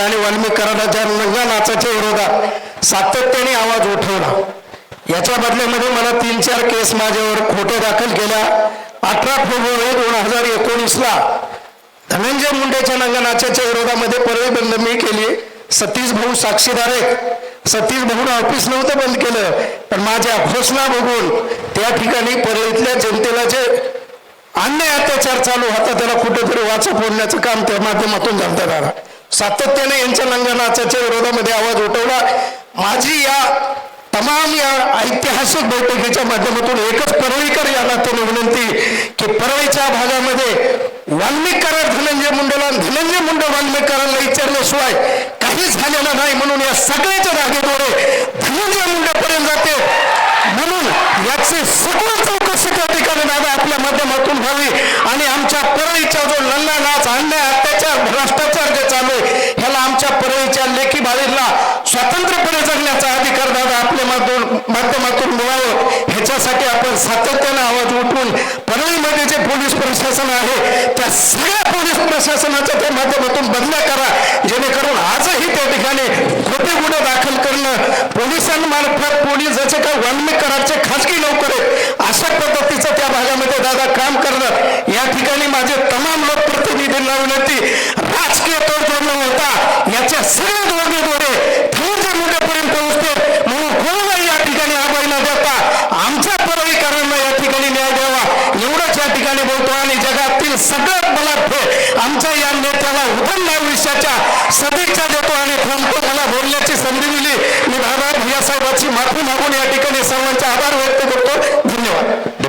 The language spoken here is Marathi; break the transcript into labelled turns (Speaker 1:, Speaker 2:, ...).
Speaker 1: आणि वाल्मिक कराडाच्या नव्या नाचाच्या विरोधात सातत्याने आवाज उठवला. याच्या बदल्यामध्ये मला तीन चार केस माझ्यावर खोटे दाखल केल्या. अठरा फेब्रुवारी दोन हजार एकोणीसला धनंजय मुंडेच्या नंगनाच्या विरोधामध्ये परवी बंद मी केली. सतीश भाऊ साक्षीदार आहेत सतीश भाऊन ऑफिस नव्हतं बंद केलं पण माझ्या घोषणा बघून त्या ठिकाणी परळीतल्या जनतेला जे अन्याय अत्याचार चालू होता त्याला कुठेतरी वाचा फोडण्याचं काम त्या माध्यमातून झालं दादा सातत्याने यांच्या नंगनाचाच्या विरोधामध्ये आवाज उठवला. माझी या तमाम या ऐतिहासिक बैठकीच्या माध्यमातून एकच परळीकर या नात्याने विनंती की परळीच्या भागामध्ये वाल्मिक धनंजय मुंडेला धनंजय मुंडे वाल्मिकरांना विचारल्याशिवाय काहीच झालेलं नाही म्हणून या सगळ्याच्या धागेद्वारे धनंजय मुंडेपर्यंत जाते. म्हणून याची सगळं चौकशी त्या ठिकाणी दादा आपल्या माध्यमातून व्हावी आणि आमच्या परळीचा जो लल्ला नाच अन्याय लेखी बाळीला स्वतंत्रपणे जगण्याचा अधिकार दादा आपल्या माध्यम माध्यमातून मिळावं. ह्याच्यासाठी आपण सातत्यानं आवाज उठवून परळीमध्ये जे पोलीस प्रशासन आहे त्या सगळ्या पोलीस प्रशासनाच्या त्या माध्यमातून बदल्या करा. जेणेकरून आजही त्या ठिकाणी खोटे गुन्हे दाखल करणं पोलिसांमार्फत पोलीस जसे काही वाल्मिक करारचे खासगी नोकर आहेत अशा पद्धतीचं त्या भागामध्ये दादा काम करणं या ठिकाणी माझे आमच्या परळीकरांना या ठिकाणी न्याय द्यावा. एवढंच या ठिकाणी बोलतो आणि जगातील सगळ्यात बलाढ्य आमच्या या नेत्याला उदम आयुष्याच्या सदिच्छा देतो आणि थांबतो मला बोलण्याची संधी दिली. मी बाबा भैया साहेबांची माफी मागून या ठिकाणी सर्वांचे आभार व्यक्त